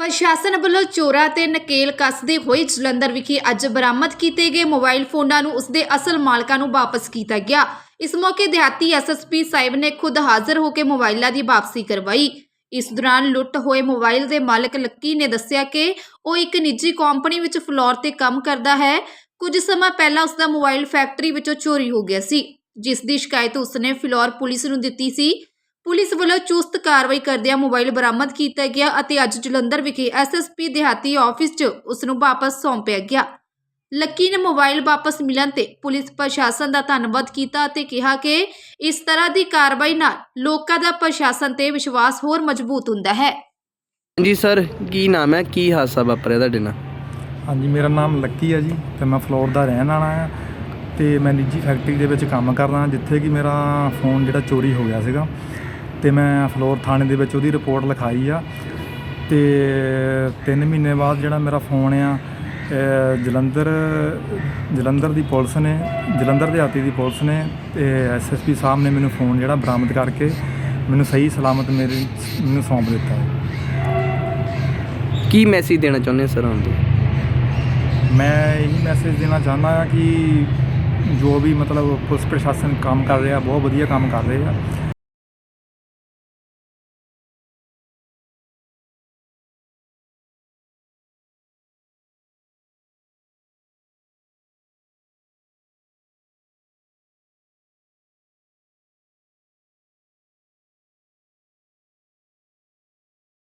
ਪ੍ਰਸ਼ਾਸਨ ਵੱਲੋਂ ਚੋਰਾਂ ਤੇ ਨਕੇਲ ਕੱਸਦੇ ਹੋਏ ਜਲੰਧਰ ਵਿਖੇ ਅੱਜ ਬਰਾਮਦ ਕੀਤੇ ਗਏ ਮੋਬਾਈਲ ਫੋਨਾਂ ਨੂੰ ਉਸਦੇ ਅਸਲ ਮਾਲਕਾਂ ਨੂੰ ਵਾਪਸ ਕੀਤਾ ਗਿਆ। ਇਸ ਮੌਕੇ ਦਿਹਾਤੀ ਐਸਐਸਪੀ ਸਾਹਿਬ ਨੇ ਖੁਦ ਹਾਜ਼ਰ ਹੋ ਕੇ ਮੋਬਾਈਲਾਂ ਦੀ ਵਾਪਸੀ ਕਰਵਾਈ। ਇਸ ਦੌਰਾਨ ਲੁੱਟ ਹੋਏ ਮੋਬਾਈਲ ਦੇ ਮਾਲਕ ਲੱਕੀ ਨੇ ਦੱਸਿਆ ਕਿ ਉਹ ਇੱਕ ਨਿੱਜੀ ਕੰਪਨੀ ਵਿੱਚ ਫਲੋਰ ਤੇ ਕੰਮ ਕਰਦਾ ਹੈ। ਕੁਝ ਸਮਾਂ ਪਹਿਲਾਂ ਉਸ ਦਾ ਮੋਬਾਈਲ ਫੈਕਟਰੀ ਵਿੱਚੋਂ ਚੋਰੀ ਹੋ ਗਿਆ ਸੀ, ਜਿਸ ਦੀ ਸ਼ਿਕਾਇਤ ਉਸਨੇ ਫਿਲੌਰ ਪੁਲਿਸ ਨੂੰ ਦਿੱਤੀ ਸੀ। ਪੁਲਿਸ ਵੱਲੋਂ ਚੁਸਤ ਕਾਰਵਾਈ ਕਰਦਿਆਂ ਮੋਬਾਈਲ ਬਰਾਮਦ ਕੀਤਾ ਗਿਆ ਅਤੇ ਅੱਜ ਜਲੰਧਰ ਵਿਖੇ ਐਸਐਸਪੀ ਦਿਹਾਤੀ ਆਫਿਸ 'ਚ ਉਸ ਨੂੰ ਵਾਪਸ ਸੌਂਪਿਆ ਗਿਆ। ਲੱਕੀ ਨੇ ਮੋਬਾਈਲ ਵਾਪਸ ਮਿਲਣ ਤੇ ਪੁਲਿਸ ਪ੍ਰਸ਼ਾਸਨ ਦਾ ਧੰਨਵਾਦ ਕੀਤਾ ਅਤੇ ਕਿਹਾ ਕਿ ਇਸ ਤਰ੍ਹਾਂ ਦੀ ਕਾਰਵਾਈ ਨਾਲ ਲੋਕਾਂ ਦਾ ਪ੍ਰਸ਼ਾਸਨ ਤੇ ਵਿਸ਼ਵਾਸ ਹੋਰ ਮਜ਼ਬੂਤ ਹੁੰਦਾ ਹੈ। ਜੀ ਸਰ ਕੀ ਨਾਮ ਹੈ? ਕੀ ਹਾਦਸਾ ਵਾਪਰਿਆ ਤੁਹਾਡੇ ਨਾਲ? ਹਾਂਜੀ ਮੇਰਾ ਨਾਮ ਲੱਕੀ ਹੈ ਜੀ ਤੇ ਮੈਂ ਫਲੋਰ ਦਾ ਰਹਿਣ ਵਾਲਾ ਹਾਂ ਤੇ ਮੈਂ ਨਿੱਜੀ ਫੈਕਟਰੀ ਦੇ ਵਿੱਚ ਕੰਮ ਕਰਦਾ ਹਾਂ ਜਿੱਥੇ ਕਿ ਮੇਰਾ ਫੋਨ ਜਿਹੜਾ ਚੋਰੀ ਹੋ ਗਿਆ ਸੀਗਾ। ਤੇ ਮੈਂ ਫਲੋਰ ਥਾਣੇ ਦੇ ਵਿੱਚ ਉਹਦੀ ਰਿਪੋਰਟ ਲਿਖਾਈ ਆ। ਤੇ 3 ਮਹੀਨੇ ਬਾਅਦ ਜਿਹੜਾ ਮੇਰਾ ਫੋਨ ਆ ਜਲੰਧਰ ਜਲੰਧਰ ਦੀ ਪੁਲਿਸ ਨੇ ਜਲੰਧਰ ਦਿਹਾਤੀ ਦੀ ਪੁਲਿਸ ਨੇ ਤੇ ਐਸਐਸਪੀ ਸਾਹਿਬ ਨੇ ਮੈਨੂੰ ਫੋਨ ਜਿਹੜਾ ਬਰਾਮਦ ਕਰਕੇ ਮੈਨੂੰ ਸਹੀ ਸਲਾਮਤ ਮੇਰੇ ਮੈਨੂੰ ਸੌਂਪ ਦਿੱਤਾ। ਕੀ ਮੈਸੇਜ ਦੇਣਾ ਚਾਹੁੰਦੇ ਸਰ ਤੋਂ ਮੈਂ ਇਹੀ ਮੈਸੇਜ ਦੇਣਾ ਚਾਹੁੰਦਾ ਹਾਂ ਕਿ ਜੋ ਵੀ ਮਤਲਬ ਪੁਲਿਸ ਪ੍ਰਸ਼ਾਸਨ ਕੰਮ ਕਰ ਰਿਹਾ ਬਹੁਤ ਵਧੀਆ ਕੰਮ ਕਰ ਰਹੇ।